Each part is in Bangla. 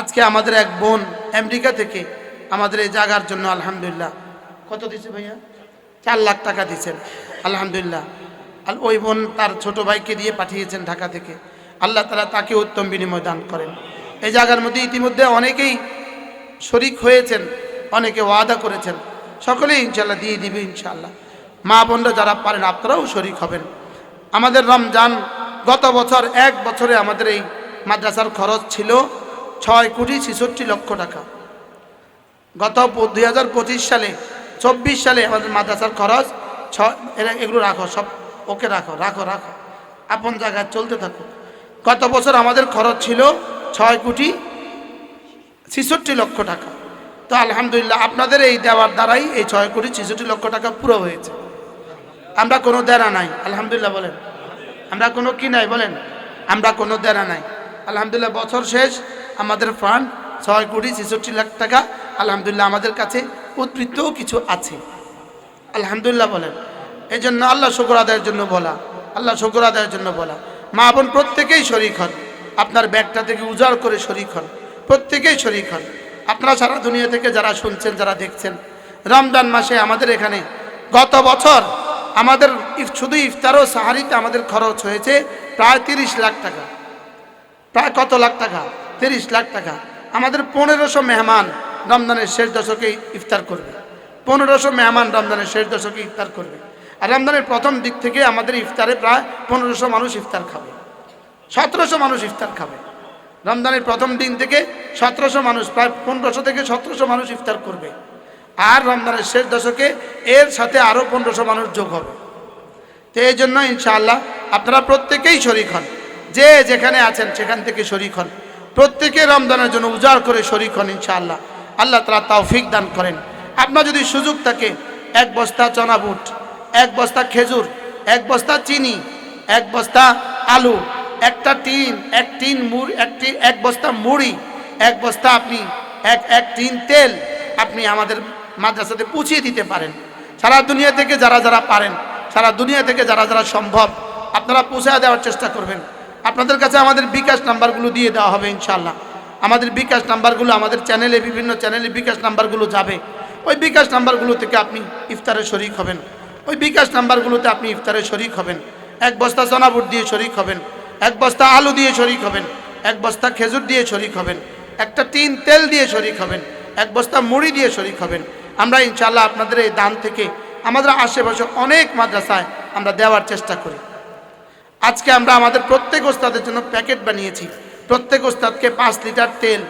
আজকে আমাদের এক বোন আমেরিকা থেকে আমাদের এই জায়গার জন্য আলহামদুলিল্লাহ। কত দিছে ভাইয়া? চার লাখ টাকা দিয়েছেন আলহামদুলিল্লাহ। আর ওই বোন তার ছোট ভাইকে দিয়ে পাঠিয়েছেন ঢাকা থেকে। আল্লাহ তালা তাকে উত্তম বিনিময় দান করেন। এই জায়গার মধ্যে ইতিমধ্যে অনেকেই শরিক হয়েছেন, অনেকে ওয়াদা করেছেন। সকলেই ইনশাল্লাহ দিয়ে দিবে ইনশাল্লাহ মা বোনরা যারা পারেন, আপনারাও শরিক হবেন। আমাদের রমজান গত বছর এক বছরে আমাদের এই মাদ্রাসার খরচ ছিল ছয় কোটি ছেষট্টি লক্ষ টাকা। গত দুই হাজার পঁচিশ সালে, চব্বিশ সালে আমাদের মাদ্রাসার খরচ ছ এরা এগুলো রাখো, সব ওকে রাখো রাখো রাখো। আপন জায়গায় চলতে থাকো। গত বছর আমাদের খরচ ছিল ছয় কোটি ছেষট্টি লক্ষ টাকা। তো আলহামদুলিল্লাহ আপনাদের এই দেওয়ার দ্বারাই এই ছয় কোটি ছেষট্টি লক্ষ টাকা পুরো হয়েছে। আমরা কোনো দেনা নাই, আলহামদুলিল্লাহ বলেন। আমরা কোনো কি নাই বলেন? আমরা কোনো দেনা নাই। আলহামদুলিল্লাহ বছর শেষ আমাদের ফান্ড ছয় কোটি ছেষট্টি লাখ টাকা, আলহামদুলিল্লাহ আমাদের কাছে উদ্বৃত্তও কিছু আছে। আলহামদুলিল্লাহ বলেন। এই জন্য আল্লাহ শুকর আদায়ের জন্য বলা, আল্লাহ শুকর আদায়ের জন্য বলা। মা বোন প্রত্যেকেই শরিক হন। আপনার ব্যাগটা থেকে উজাড় করে শরিক হন। প্রত্যেকেই শরিক হন। আপনারা সারা দুনিয়া থেকে যারা শুনছেন, যারা দেখছেন, রমজান মাসে আমাদের এখানে গত বছর আমাদের শুধু ইফতার ও সাহারিতে আমাদের খরচ হয়েছে প্রায় তিরিশ লাখ টাকা। প্রায় কত লাখ টাকা? তিরিশ লাখ টাকা। আমাদের পনেরোশো মেহমান রমজানের শেষ দশকে ইফতার করবে। পনেরোশো মেহমান রমজানের শেষ দশকে ইফতার করবে। আর রমজানের প্রথম দিক থেকে আমাদের ইফতারে প্রায় পনেরোশো মানুষ ইফতার খাবে। সতেরোশো মানুষ ইফতার খাবে। রমজানের প্রথম দিন থেকে সতেরোশো মানুষ, প্রায় পনেরোশো থেকে সতেরোশো মানুষ ইফতার করবে। আর রমজানের শেষ দশকে এর সাথে আরও পনেরোশো মানুষ যোগ হবে। তো এই জন্য ইনশাআল্লাহ আপনারা প্রত্যেকেই শরিক হন। যে যেখানে আছেন সেখান থেকে শরিক হন। প্রত্যেকে রমজানের জন্য উজাড় করে শরিক হন ইনশাআল্লাহ। আল্লাহ তালা তৌফিক দান করেন। আপনার যদি সুযোগ থাকে, এক বস্তা চনা বুট, এক বস্তা খেজুর, এক বস্তা চিনি, এক বস্তা আলু, একটা টিন, এক টিন মুড়ি, এক টিন এক বস্তা মুড়ি, এক বস্তা আপনি, এক এক টিন তেল আপনি আমাদের মাদ্রাসাতে পুছিয়ে দিতে পারেন। সারা দুনিয়া থেকে যারা যারা পারেন, সারা দুনিয়া থেকে যারা যারা সম্ভব, আপনারা পৌঁছে দেওয়ার চেষ্টা করবেন। আপনাদের কাছে আমাদের বিকাশ নাম্বারগুলো দিয়ে দেওয়া হবে ইনশাল্লাহ আমাদের বিকাশ নাম্বারগুলো আমাদের চ্যানেলে বিভিন্ন চ্যানেলে বিকাশ নাম্বারগুলো যাবে। ওই বিকাশ নাম্বারগুলো থেকে আপনি ইফতারে শরিক হবেন। ওই বিকাশ নাম্বারগুলোতে আপনি ইফতারে শরিক হবেন। এক বস্তা চনাবুট দিয়ে শরিক হবেন। এক বস্তা আলু দিয়ে শরিক হবেন। এক বস্তা খেজুর দিয়ে শরিক হবেন। একটা টিন তেল দিয়ে শরিক হবেন। এক বস্তা মুড়ি দিয়ে শরিক হবেন। আমরা ইনশাল্লাহ আপনাদের এই দান থেকে আমাদের আশেপাশে অনেক মাদ্রাসায় আমরা দেওয়ার চেষ্টা করি। আজকে আমরা আমাদের প্রত্যেক ওস্তাদের জন্য প্যাকেট বানিয়েছি প্রত্যেক ওস্তাদকে পাঁচ লিটার তেল,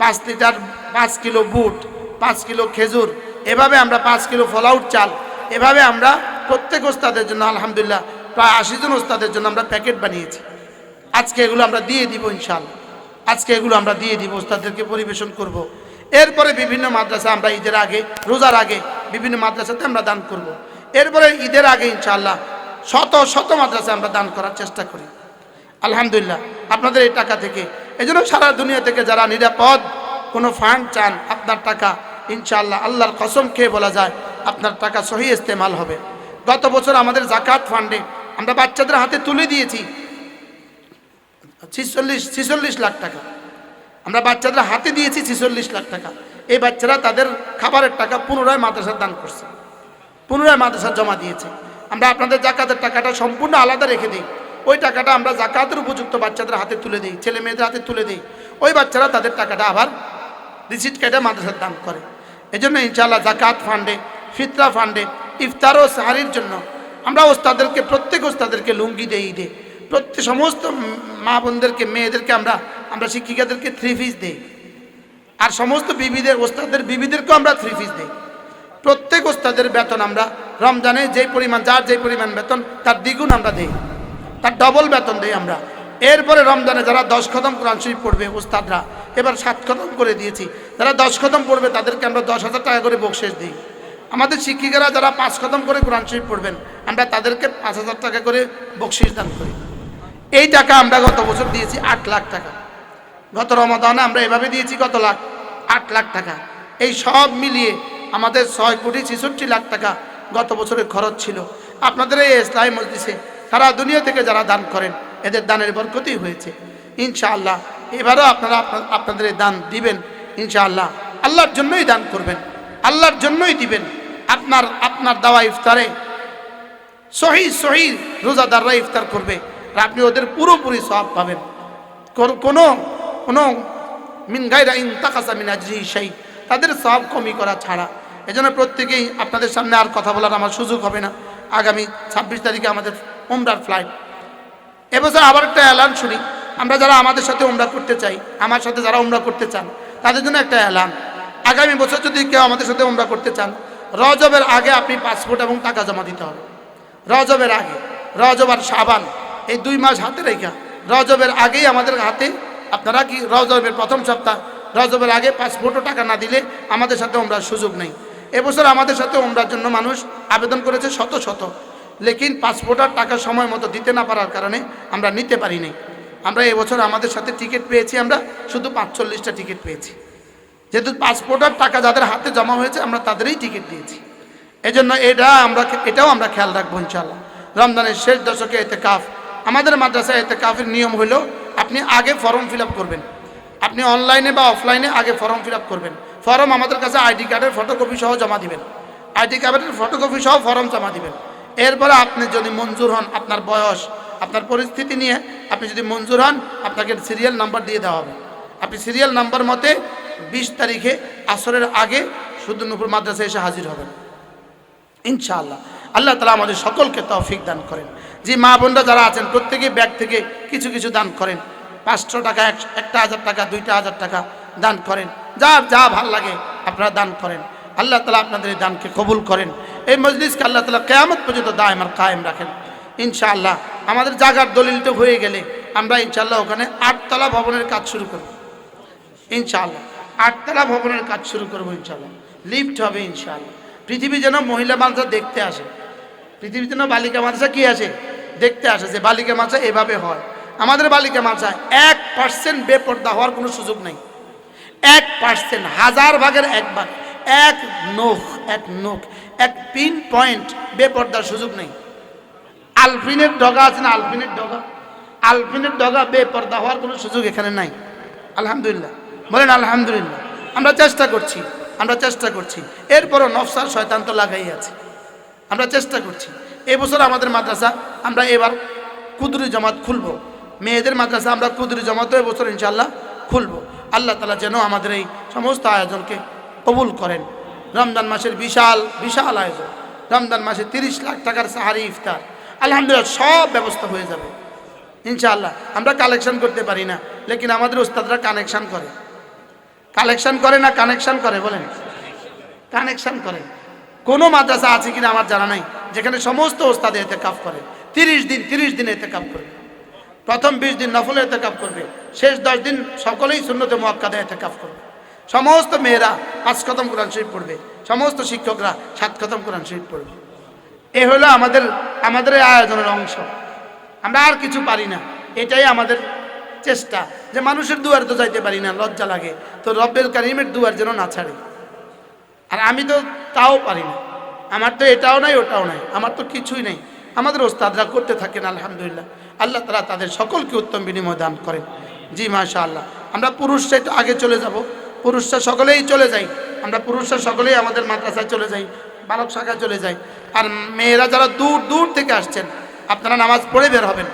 পাঁচ লিটার পাঁচ কিলো বুট, পাঁচ কিলো খেজুর, এভাবে আমরা পাঁচ কিলো ফলাউট চাল, এভাবে আমরা প্রত্যেক ওস্তাদের জন্য আলহামদুলিল্লাহ প্রায় আশি জন ওস্তাদের জন্য আমরা প্যাকেট বানিয়েছি আজকে এগুলো আমরা দিয়ে দিব ইনশাল্লাহ আজকে এগুলো আমরা দিয়ে দিব ওস্তাদেরকে পরিবেশন করব। এরপরে বিভিন্ন মাদ্রাসা আমরা ঈদের আগে, রোজার আগে বিভিন্ন মাদ্রাসাতে আমরা দান করব। এরপরে ঈদের আগে ইনশাল্লাহ শত শত মাদ্রাসা আমরা দান করার চেষ্টা করি। আলহামদুলিল্লাহ, আপনাদের এই টাকা থেকে। এই সারা দুনিয়া থেকে যারা নিরাপদ কোনো ফান্ড চান, আপনার টাকা, ইনশাআল্লাহ, আল্লাহর কসম খেয়ে বলা যায়, আপনার টাকা সহি ইস্তেমাল হবে। গত বছর আমাদের জাকাত ফান্ডে আমরা বাচ্চাদের হাতে তুলে দিয়েছি। ছিচল্লিশ ছিচল্লিশ লাখ টাকা। আমরা বাচ্চাদের হাতে দিয়েছি ছিচল্লিশ লাখ টাকা। এই বাচ্চারা তাদের খাবারের টাকা পুনরায় মাদ্রাসার দান করছে। পুনরায় মাদ্রাসা জমা দিয়েছে। আমরা আপনাদের জাকাতের টাকাটা সম্পূর্ণ আলাদা রেখে দিই। ওই টাকাটা আমরা জাকাতের উপযুক্ত বাচ্চাদের হাতে তুলে দিই, ছেলে মেয়েদের হাতে তুলে দিই। ওই বাচ্চারা তাদের টাকাটা আবার রিসিট কেটে মাদ্রাসার দান করে। এই জন্য ইনশাআল্লাহ জাকাত ফান্ডে, ফিতরা ফান্ডে, ইফতার ও সাহারির জন্য আমরা ওস্তাদেরকে, প্রত্যেক ওস্তাদেরকে লুঙ্গি দেই ঈদে। প্রত্যেক সমস্ত মা বোনদেরকে, মেয়েদেরকে আমরা আমরা শিক্ষিকাদেরকে থ্রি পিস দেই। আর সমস্ত বিবিদের, ওস্তাদের বিবিদেরকেও আমরা থ্রি পিস দিই। প্রত্যেক ওস্তাদের বেতন আমরা রমজানে যেই পরিমাণ, যার যেই পরিমাণ বেতন, তার দ্বিগুণ আমরা দেই। তার ডবল বেতন দেই আমরা। এরপরে রমজানে যারা দশ খতম কোরআন শরীফ পড়বে ওস্তাদরা, এবার সাত খতম করে দিয়েছি। যারা দশ খতম পড়বে, তাদেরকে আমরা দশ হাজার টাকা করে বকশেষ দিই। আমাদের শিক্ষিকারা যারা পাঁচ খতম করে কোরআন শরীফ পড়বেন, আমরা তাদেরকে পাঁচ হাজার টাকা করে বকশিস দান করি। এই টাকা আমরা গত বছর দিয়েছি আট লাখ টাকা। গত রমাদানে আমরা এভাবে দিয়েছি কত লাখ? আট লাখ টাকা। এই সব মিলিয়ে আমাদের ছয় কোটি ছেষট্টি লাখ টাকা গত বছরের খরচ ছিল। আপনাদের এই ইসলামী মসজিদে সারা দুনিয়া থেকে যারা দান করেন, এদের দানের বরকতই হয়েছে। ইনশাআল্লাহ, এবারও আপনারা আপনাদের দান দিবেন, ইনশাআল্লাহ। আল্লাহর জন্যই দান করবেন, আল্লাহর জন্যই দিবেন। আপনার আপনার দাওয়া ইফতারে সহি সহি রোজাদাররা ইফতার করবে আর আপনি ওদের পুরোপুরি সব পাবেন। কোনো কোনো মিন গাইরা ইন তাকাসা মিন আজরি সেই তাদের সব কমি করা ছাড়া। এজন্য প্রত্যেকেই আপনাদের সামনে আর কথা বলার আমার সুযোগ হবে না। আগামী ছাব্বিশ তারিখে আমাদের উমরার ফ্লাইট এবছর আবার একটা অ্যালান শুনি। আমরা যারা আমাদের সাথে উমরা করতে চাই, আমার সাথে যারা উমরা করতে চান, তাদের জন্য একটা অ্যালান আগামী বছর যদি কেউ আমাদের সাথে উমরা করতে চান, রজবের আগে আপনি পাসপোর্ট এবং টাকা জমা দিতে হবে। রজবের আগে। রজব আর সাবান এই দুই মাস হাতে রেখা। রজবের আগেই আমাদের হাতে, আপনারা কি রজবের প্রথম সপ্তাহ রজবের আগে পাসপোর্টও টাকা না দিলে আমাদের সাথে উমরার সুযোগ নেই। এবছর আমাদের সাথে ওমরার জন্য মানুষ আবেদন করেছে শত শত। লেকিন পাসপোর্ট আর টাকা সময় মতো দিতে না পারার কারণে আমরা নিতে পারিনি। আমরা এবছর আমাদের সাথে টিকিট পেয়েছি, আমরা শুধু পাঁচচল্লিশটা টিকিট পেয়েছি। যেহেতু পাসপোর্ট আর টাকা যাদের হাতে জমা হয়েছে, আমরা তাদেরই টিকিট দিয়েছি। এজন্য এটা আমরা এটাও আমরা খেয়াল রাখব ইনশাল্লাহ রমজানের শেষ দশকে এতে কাফ আমাদের মাদ্রাসায় এতে কাফের নিয়ম হলো, আপনি আগে ফর্ম ফিল করবেন। আপনি অনলাইনে বা অফলাইনে আগে ফর্ম ফিল করবেন। ফর্ম আমাদের কাছে আইডি কার্ডের ফটোকপি সহ জমা দিবেন। আইডি কার্ডের ফটোকপি সহ ফর্ম জমা দিবেন। এরপরে আপনি যদি মঞ্জুর হন, আপনার বয়স, আপনার পরিস্থিতি নিয়ে আপনি যদি মঞ্জুর হন, আপনাকে সিরিয়াল নাম্বার দিয়ে দেওয়া হবে। আপনি সিরিয়াল নাম্বার মতে বিশ তারিখে আসরের আগে শুধু নুপুর মাদ্রাসায় এসে হাজির হবেন। ইনশাআল্লাহ। আল্লাহ তালা আমাদের সকলকে তৌফিক দান করেন। যে মা বোনরা যারা আছেন প্রত্যেকেই ব্যাগ থেকে কিছু কিছু দান করেন। পাঁচশো টাকা, এক- একটা হাজার টাকা, দুইটা হাজার টাকা দান করেন। যা যা ভালো লাগে আপনারা দান করেন। আল্লাহ তালা আপনাদের এই দানকে কবুল করেন। এই মজলিসকে আল্লাহ তালা কেয়ামত পর্যন্ত দায় আর কায়েম রাখেন। ইনশাআল্লাহ আমাদের জাগার দলিলটা হয়ে গেলে আমরা ইনশাআল্লাহ ওখানে আটতলা ভবনের কাজ শুরু করব। ইনশাআল্লাহ আটতলা ভবনের কাজ শুরু করব ইনশাআল্লাহ। লিফট হবে ইনশাআল্লাহ। পৃথিবী যেন মহিলা মাদ্রাসা দেখতে আসে। পৃথিবী যেন বালিকা মাদ্রাসা কি আসে? দেখতে আসে যে বালিকা মাদ্রাসা এভাবে হয়। আমাদের বালিকা মাদ্রাসায় এক পার্সেন্ট বেপর্দা হওয়ার কোনো সুযোগ নেই। এক পার্সেন্ট হাজার ভাগের এক ভাগ। এক নোখ এক নোখ, এক পিন পয়েন্ট বেপর্দার সুযোগ নেই। আলফিনের ডগা আছে না আলফিনের ডগা? আলফিনের ডগা বেপর্দা হওয়ার কোনো সুযোগ এখানে নাই। আলহামদুলিল্লাহ। বলেন আলহামদুলিল্লাহ। আমরা চেষ্টা করছি, আমরা চেষ্টা করছি। এরপরও নফসার শয়তান তো লাগাই আছে। আমরা চেষ্টা করছি। এবছর আমাদের মাদ্রাসা, আমরা এবার কুদরি জমাত খুলব। মেয়েদের মাদ্রাসা আমরা কুদরি জমাতও এবছর ইনশাল্লাহ খুলব। আল্লাহ তালা যেন আমাদের এই সমস্ত আয়োজনকে কবুল করেন। রমজান মাসের বিশাল বিশাল আয়োজন। রমজান মাসে তিরিশ লাখ টাকার সাহারি ইফতার। আলহামদুলিল্লাহ সব ব্যবস্থা হয়ে যাবে। ইনশাআল্লাহ, আমরা কালেকশন করতে পারি না, লেকিন আমাদের ওস্তাদরা কানেকশান করে। কালেকশন করে না কানেকশান করে, বলেন? কানেকশান করে। কোনো মাদ্রাসা আছে কিনা আমার জানা নাই, যেখানে সমস্ত ওস্তাদ এতে কাপ করে। তিরিশ দিন তিরিশ দিন এতে কাপ করবে প্রথম বিশ দিন নফলে এতে কাপ করবে। শেষ দশ দিন সকলেই শূন্যতে মোয়াক্কাদে এতে কাপ করবে। সমস্ত মেয়েরা পাঁচ খতম কোরআন শরীফ পড়বে। সমস্ত শিক্ষকরা সাত খতম কোরআন শরীফ পড়বে। এ হলো আমাদের আমাদের আয়োজনের অংশ। আমরা আর কিছু পারি না। এটাই আমাদের চেষ্টা যে মানুষের দুয়ারে তো যাইতে পারি না, লজ্জা লাগে। তো রব্বের কারিমের দুয়ার যেন না ছাড়ে। আর আমি তো তাও পারি না। আমার তো এটাও নাই, ওটাও নাই। আমার তো কিছুই নেই। আমাদের ওস্তাদরা করতে থাকেন, আলহামদুলিল্লাহ। আল্লাহ তালা তাদের সকলকে উত্তম বিনিময় দান করেন। জি মাশা আল্লাহ আমরা পুরুষরা একটু আগে চলে যাব। পুরুষরা সকলেই চলে যাই আমরা পুরুষরা সকলেই আমাদের মাদ্রাসায় চলে যাই, বালক শাখায় চলে যাই। আর মেয়েরা যারা দূর দূর থেকে আসছেন, আপনারা নামাজ পড়ে বের হবেন।